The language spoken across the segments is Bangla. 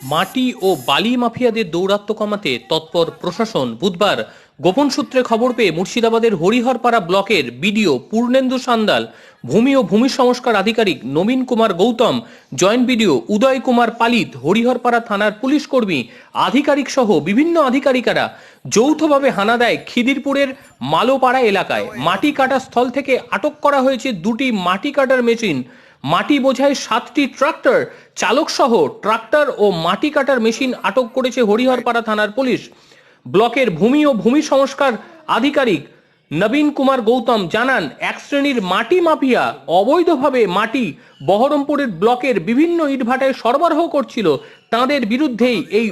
মাটি ও বালি মাফিয়াদের দৌরাত্ম্য কমাতে তৎপর প্রশাসন। বুধবার গোপন সূত্রে খবর পেয়ে মুর্শিদাবাদের হরিহরপাড়া ব্লকের বিডিও পূর্ণেন্দু সান্দাল, ভূমি ও ভূমি সংস্কার আধিকারিক নবীন কুমার গৌতম, জয়েন্ট বিডিও উদয় কুমার পালিত, হরিহরপাড়া থানার পুলিশ কর্মী, আধিকারিক সহ বিভিন্ন আধিকারিকারা যৌথভাবে হানা দেয় খিদিরপুরের মালোপাড়া এলাকায়। মাটি কাটা স্থল থেকে আটক করা হয়েছে দুটি মাটি কাটার মেশিন। মাটি বোঝায় সাতটি ট্রাক্টর। চালক সহ ট্রাক্টর ও মাটি কাটার মেশিন আটক করেছে হরিহরপাড়া থানার পুলিশ। ব্লকের ভূমি ও ভূমি সংস্কার আধিকারিক নবীন কুমার গৌতম জানান, এক শ্রেণির মাটি মাফিয়া অবৈধভাবে মাটি বহরমপুরের ব্লকের বিভিন্ন ইটভাটায় সরবরাহ করছিল। তাদের বিরুদ্ধেই এই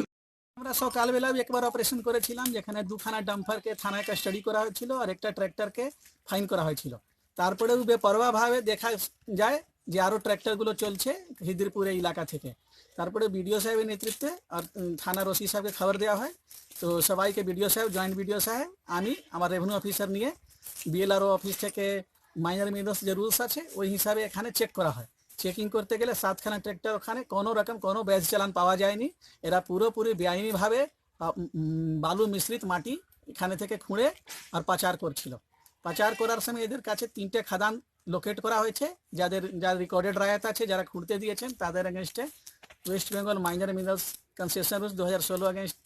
আমরা সকালবেলা একবার অপারেশন করেছিলাম, যেখানে দুখানা ডাম্পারকে থানায় কাস্টাডি করা হয়েছিল আর একটা ট্র্যাক্টরকে ফাইন করা হয়েছিল। তারপরেও বেপরোয়া ভাবে দেখা যায় যে আরও ট্র্যাক্টরগুলো চলছে হিদিরপুর এলাকা থেকে। তারপরে বিডিও সাহেবের নেতৃত্বে আর থানার ওসি সাহেবকে খবর দেওয়া হয়। তো সবাইকে বিডিও সাহেব, জয়েন্ট বিডিও সাহেব, আমি, আমার রেভিনিউ অফিসার নিয়ে বিএলআরও অফিস থেকে মাইনার মিডস যে রুলস আছে, ওই হিসাবে এখানে চেক করা হয়। চেকিং করতে গেলে সাতখানা ট্র্যাক্টর ওখানে, কোনো রকম কোনো ব্যাজ চালান পাওয়া যায়নি। এরা পুরোপুরি বেআইনিভাবে বালু মিশ্রিত মাটি এখানে থেকে খুঁড়ে আর পাচার করছিল। পাচার করার সময় এদের কাছে তিনটে খাদান লোকেট করা হয়েছে। যাদের যার রেকর্ডেড রায়ত আছে যারা খুঁড়তে দিয়েছেন তাদের এগেনস্টে West Bengal minor minerals concession rules দু হাজার ষোলো এগেনস্ট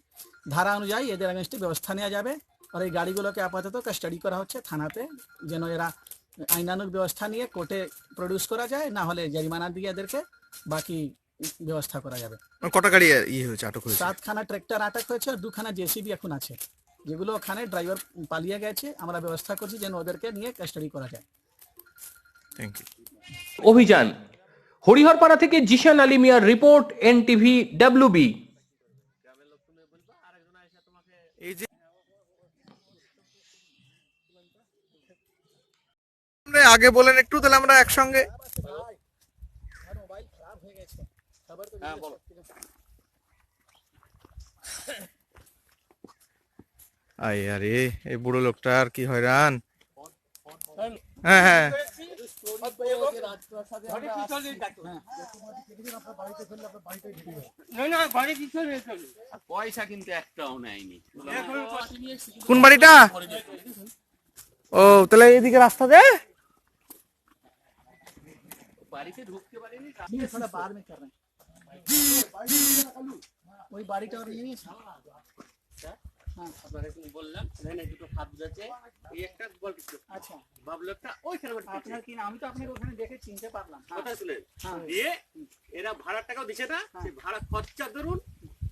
ধারা অনুযায়ী এদের এগেনস্টে ব্যবস্থা নেওয়া যাবে। আর এই গাড়িগুলোকে আপাতত কাস্টাডি করা হচ্ছে থানাতে যেন এরা আইনানুক ব্যবস্থা নিয়ে কোর্টে প্রডিউস করা যায় না হলে জরিমানা দিয়ে এদেরকে বাকি ব্যবস্থা করা যাবে। মানে কটা গাড়ি ইয়ে হয়েছে আটক হয়েছে? সাতখানা ট্র্যাক্টর আটক হয়েছে আর দুখানা জেসিবি এখন আছে। যেগুলো ওখানে ড্রাইভার পালিয়ে গেছে আমরা ব্যবস্থা করছি যেন ওদেরকে নিয়ে কাস্টাডি করা যায়। অভিযান। হরিহরপাড়া থেকে জিশান আলী মিয়ার রিপোর্ট এনটিভি ডাব্লিউবি আগে বলেন একটু তাহলে আমরা একসঙ্গে। হয়ে গেছে খবর তো আই আরে এই বুড়ো লোকটা আর কি হয়রান। হ্যাঁ হ্যাঁ। পয়সা কিন্তু একটাও নেয়নি কোন বাড়িটা ও তাহলে এদিকে রাস্তা দে বাড়িতে ঢুকতে পারিনি বার মে কর ওই বাড়িটা আচ্ছা। আমি তো আপনাকে ওখানে দেখে চিনতে পারলাম। হ্যাঁ। হ্যাঁ। এরা ভাড়ার টাকাও দিছে না হ্যাঁ। ভাড়া খরচা ধরুন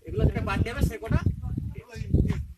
এগুলো যেটা বাদ যাবে সে কটা